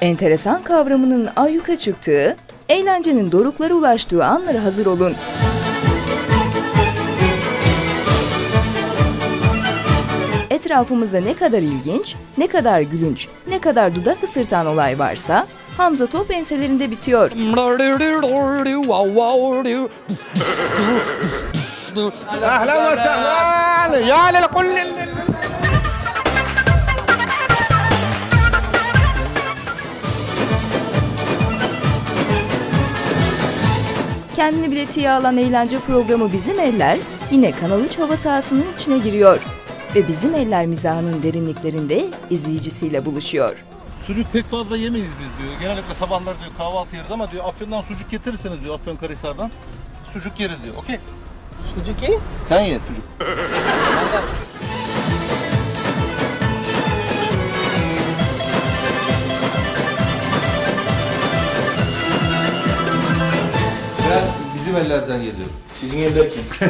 Enteresan kavramının ayyuka çıktığı, eğlencenin doruklara ulaştığı anlara hazır olun. Etrafımızda ne kadar ilginç, ne kadar gülünç, ne kadar dudak ısırtan olay varsa Hamza Top enselerinde bitiyor. Ahlan ve sehlan, ya lil kullin Kendini biletiye alan eğlence programı Bizim Eller yine Kanal 3 hava sahasının içine giriyor. Ve Bizim Eller mizahının derinliklerinde izleyicisiyle buluşuyor. Sucuk pek fazla yemeyiz biz diyor. Genellikle sabahlar diyor kahvaltı yeriz ama diyor Afyon'dan sucuk getirirseniz diyor Afyonkarahisar'dan sucuk yeriz diyor. Okey. Sucuk iyi. Sen ye sucuk. bizim ellerden geliyorum. Sizin evler kim?